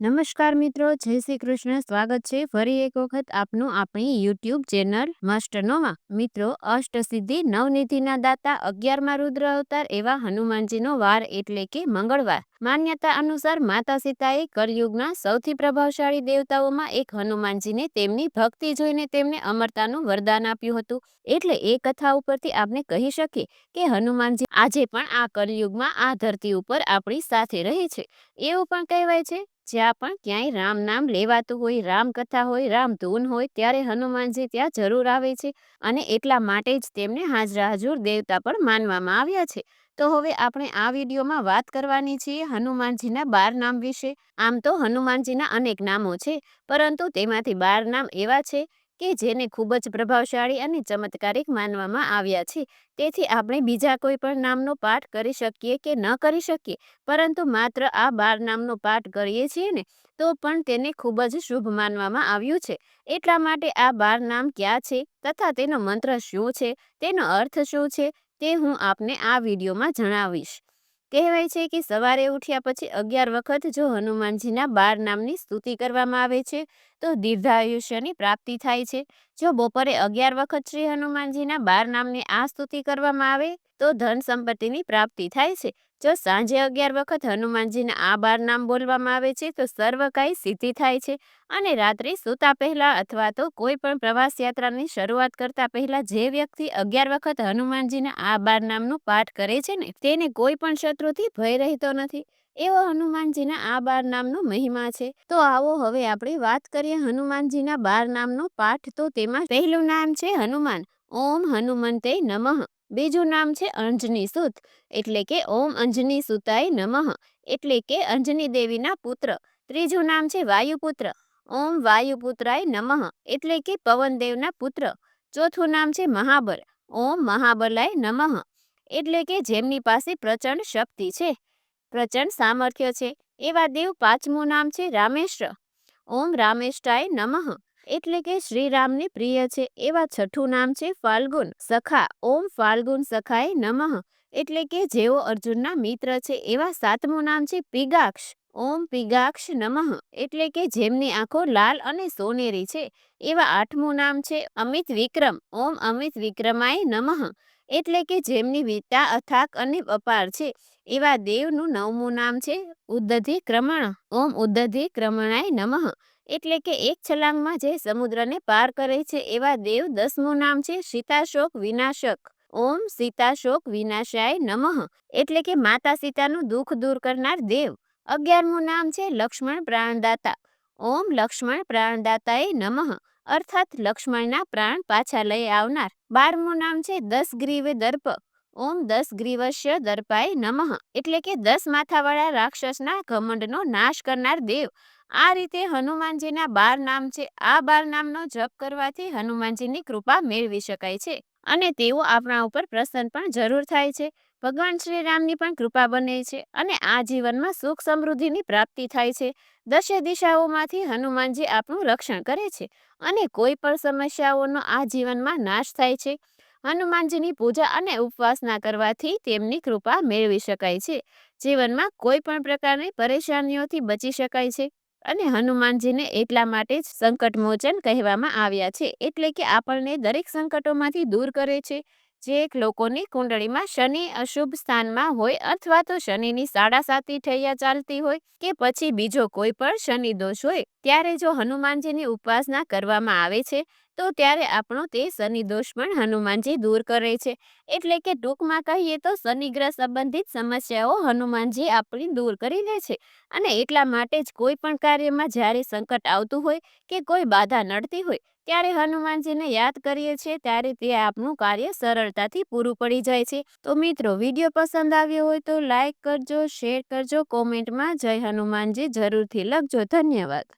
નમસ્કાર મિત્રો, જય શ્રી કૃષ્ણ. સ્વાગત છે ફરી એક વખત આપનું આપણી યુટ્યુબ ચેનલ મસ્ટનોમાં મિત્રો અષ્ટસિદ્ધિ નવનિધિના દાતા, અગિયારમાં રુદ્ર અવતાર એવા હનુમાનજીનો વાર એટલે કે મંગળવાર. માન્યતા અનુસાર માતા સીતાએ કલયુગના સૌથી પ્રભાવશાળી દેવતાઓમાં એક હનુમાનજીને તેમની ભક્તિ જોઈને તેમને અમરતાનું વરદાન આપ્યું હતું. એટલે એ કથા ઉપરથી આપણે કહી શકીએ કે હનુમાનજી આજે પણ આ કલયુગમાં આ ધરતી ઉપર આપણી સાથે રહે છે. એવું પણ કહેવાય છે જ્યાં પણ ક્યાંય રામ નામ લેવાતું હોય રામકથા હોય, રામ ધૂન હોય, ત્યારે હનુમાનજી ત્યાં જરૂર આવે છે અને એટલા માટે જ તેમને હાજરા હજુર દેવતા પણ માનવામાં આવ્યા છે. તો હવે આપણે આ વિડીયોમાં વાત કરવાની છીએ હનુમાનજીના બાર નામ વિશે. આમ તો હનુમાનજીના અનેક નામો છે, પરંતુ તેમાંથી બાર નામ એવા છે કે જેને ખૂબ જ પ્રભાવશાળી અને ચમત્કારિક માનવામાં આવ્યા છે. તેથી આપણે બીજા કોઈ પણ નામનો પાઠ કરી શકીએ કે ન કરી શકીએ? પરંતુ માત્ર આ બાર નામનો પાઠ કરીએ છીએ ને, તો પણ તેને ખૂબ જ શુભ માનવામાં આવ્યું છે. એટલા માટે આ બાર નામ ક્યાં છે? તથા તેનો મંત્ર શું છે? તેનો અર્થ શું છે? તે હું આપને આ વિડીયોમાં જણાવીશ. કહેવાય છે કે સવારે ઉઠ્યા પછી અગિયાર વખત જો હનુમાનજીના બાર નામની સ્તુતિ કરવામાં આવે છે, તો દીર્ઘાયુષ્યની પ્રાપ્તિ થાય છે. જો બપોરે અગિયાર વખત શ્રી હનુમાનજીના બાર નામની આ સ્તુતિ કરવામાં આવે તો ધન સંપત્તિની પ્રાપ્તિ થાય છે. જો સાંજે અગિયાર વખત હનુમાનજીના આ બાર નામ બોલવામાં આવે છે, તો સર્વ કાંઈ સિદ્ધિ થાય છે. અને રાત્રે સૂતા પહેલાં અથવા તો કોઈ પણ પ્રવાસ યાત્રાની શરૂઆત કરતા પહેલાં જે વ્યક્તિ અગિયાર વખત હનુમાનજીના આ બાર નામનું પાઠ કરે છે ને, તેને કોઈ પણ શત્રુથી ભય રહેતો નથી. એવો હનુમાનજીના આ બાર નામનો મહિમા છે. તો આવો હવે આપણે વાત કરીએ હનુમાનજીના બાર નામનો પાઠ. તો તેમાં પહેલું નામ છે હનુમાન. ઓમ હનુમંતે નમઃ. બીજું નામ છે અંજની સુત, એટલે કે ઓમ અંજની સુતાય નમઃ, એટલે કે અંજની દેવીના પુત્ર. ત્રીજું નામ છે વાયુપુત્ર, ઓમ વાયુપુત્રાય નમઃ, એટલે કે પવનદેવના પુત્ર. ચોથું નામ છે મહાબલ ઓમ મહાબલાય નમઃ, એટલે કે જેમની પાસે પ્રચંડ શક્તિ છે. પ્રચંડ સામર્થ્ય છે. એવા દેવ પાંચમું નામ છે રામેશ્વર, ઓમ રામેષ્ટાય નમઃ એટલે કે શ્રીરામને પ્રિય છે. એવા છઠ્ઠું નામ છે ફાલ્ગુન સખા. ઓમ ફાલ્ગુન સખાય નમઃ. એટલે કે જેઓ અર્જુનના મિત્ર છે. એવા સાતમું નામ છે પિગાક્ષ. ઓમ પિગાક્ષ નમઃ. એટલે કે જેમની આંખો લાલ અને સોનેરી છે. એવા આઠમું નામ છે અમિત વિક્રમ. ઓમ અમિત વિક્રમાય નમઃ. એટલે કે જેમની વિદ્યા અથાક અને અપાર છે. એવા દેવનું નવમું નામ છે ઉદ્દધિ ક્રમણ ઓમ ઉદ્દધિ ક્રમણાય નમઃ. એટલે કે એક છલાંગમાં જે સમુદ્રને પાર કરે છે, એવા દેવ દસમું નામ છે સીતાશોક વિનાશક. ઓમ સીતાશોક વિનાશાય નમઃ. એટલે કે માતા સીતાનું દુઃખ દૂર કરનાર દેવ. અગિયારમું નામ છે લક્ષ્મણ પ્રાણદાતા. ઓમ લક્ષ્મણ પ્રાણદાતાય નમઃ. અર્થાત લક્ષ્મણના પ્રાણ પાછા લઈ આવનાર. બારમું નામ છે દસ ગ્રીવે દર્પ. ઓમ દસ ગ્રીવશ્ય દર્પાય નમઃ. એટલે કે દસ માથાવાળા રાક્ષસના ઘમંડનો નાશ કરનાર દેવ. આ રીતે હનુમાનજીના બાર નામ છે. આ બાર નામનો જપ કરવાથી હનુમાનજીની કૃપા મેળવી શકાય છે. અને તેઓ આપણા ઉપર પ્રસન્ન પણ જરૂર થાય છે. ભગવાન શ્રી રામની પણ કૃપા બને છે અને આ જીવનમાં સુખ સમૃદ્ધિની પ્રાપ્તિ થાય છે. દશે દિશાઓમાંથી હનુમાનજી આપણું રક્ષણ કરે છે અને કોઈ પણ સમસ્યાઓનો આ જીવનમાં નાશ થાય છે. હનુમાનજીની પૂજા અને ઉપવાસના કરવાથી તેમની કૃપા મેળવી શકાય છે. જીવનમાં કોઈ પણ પ્રકારની પરેશાનીઓથી બચી શકાય છે અને હનુમાનજીને એટલા માટે જ સંકટ મોચન કહેવામાં આવ્યા છે એટલે કે આપણને દરેક સંકટોમાંથી દૂર કરે છે. જે એક લોકોની કુંડળીમાં શનિ અશુભ સ્થાનમાં હોય અથવા તો શનિની સાડા સાતી ઠૈયા ચાલતી હોય કે પછી બીજો કોઈ પણ શનિ દોષ હોય, ત્યારે જો હનુમાનજીની ઉપાસના કરવામાં આવે છે તો ત્યારે આપણો તે શનિ દોષ પણ હનુમાનજી દૂર કરે છે. એટલે કે ટૂંકમાં કહીએ તો શનિગ્રહ સંબંધિત સમસ્યાઓ હનુમાનજી આપણી દૂર કરી લે છે. અને એટલા માટે જ કોઈ પણ કાર્યમાં જ્યારે સંકટ આવતું હોય કે કોઈ બાધા નડતી હોય ત્યારે હનુમાનજીને યાદ કરીએ છીએ ત્યારે તે આપનું કાર્ય સરળતાથી પૂરું પડી જાય છે. તો મિત્રો, વીડિયો પસંદ આવ્યો હોય તો લાઈક કરજો, શેર કરજો, કોમેન્ટમાં જય હનુમાનજી જરૂરથી લખજો. ધન્યવાદ.